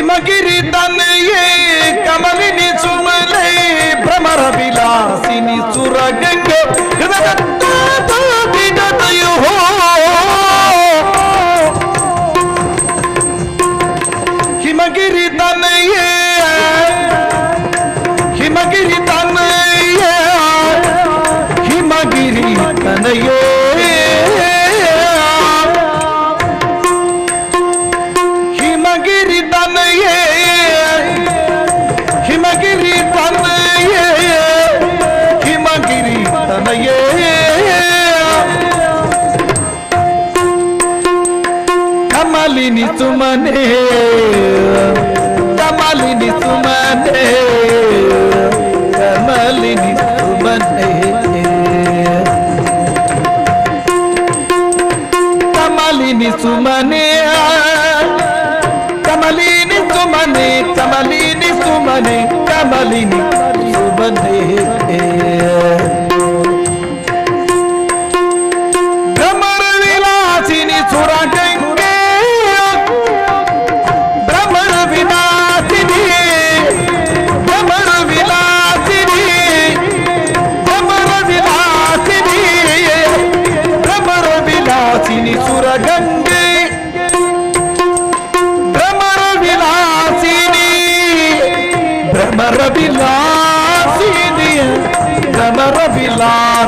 హిమగిరి తనయే కమలిని సుమలై భ్రమర విలాసిని సురగంగ ಕಮಲಿನಿ ಸುಮನೆ ಕಮಲಿನಿ ಸುಮನೆ ಕಮಲಿನಿ ಸುಮನೆ ಕಮಲಿನಿ ಸುಮನೆ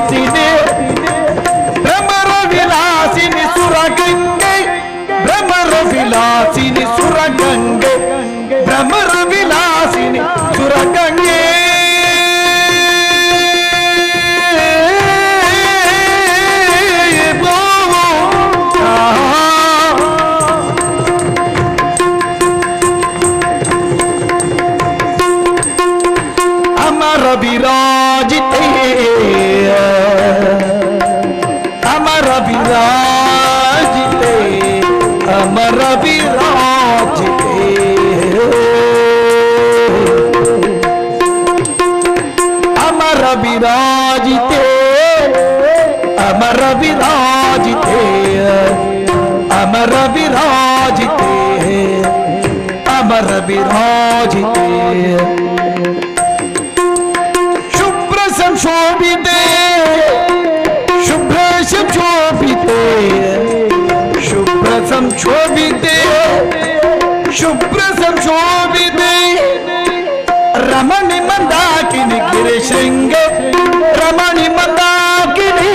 விலாசினே பிரமர விலாசினி சுரகங்கை பிரமர விலாசினி சுரகங்கை பிரமர விலாசினி சுரகங்கை अमर विराज विराजते अमर विराजते अमर विराजते अमर विराजते अमर विराजते अमर विराजते शुभ्र संशोभिते ಸಂಶೋಭಿತೆ ಶುಭ್ರ ಸಂಶೋಭಿತೆ ರಮಣಿ ಮಂದಾಕಿನಿ ಗಿರಿಶೃಂಗ ರಮಣಿ ಮಂದಾಕಿನಿ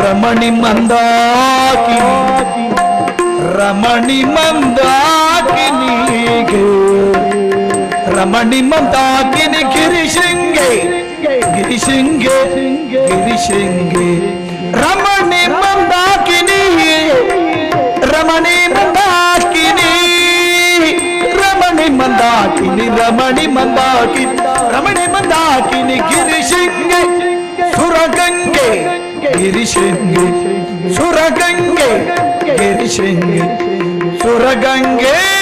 ರಮಣಿ ಮಂದಾಕಿನಿ, ರಮಣಿ ಮಂದಾಕಿನಿಗೆ ರಮಣಿ ಮಂದಾಕಿನಿ ಗಿರಿಶೃಂಗೆ ಗಿರಿಶೃಂಗೆ ರಮಣಿ ಮಂದಾಕಿನಿ ರಮಣಿ ಮಂದಾಕಿನಿ ರಮಣಿ ಮಂದಾಕಿನಿ ಗಿರಿಶಿಂಗೆ ಸುರಗಂಗೆ ಗಿರಿಶಿಂಗೆ ಸುರಗಂಗೆ ಗಿರಿಶಿಂಗೆ ಸುರಗಂಗೆ.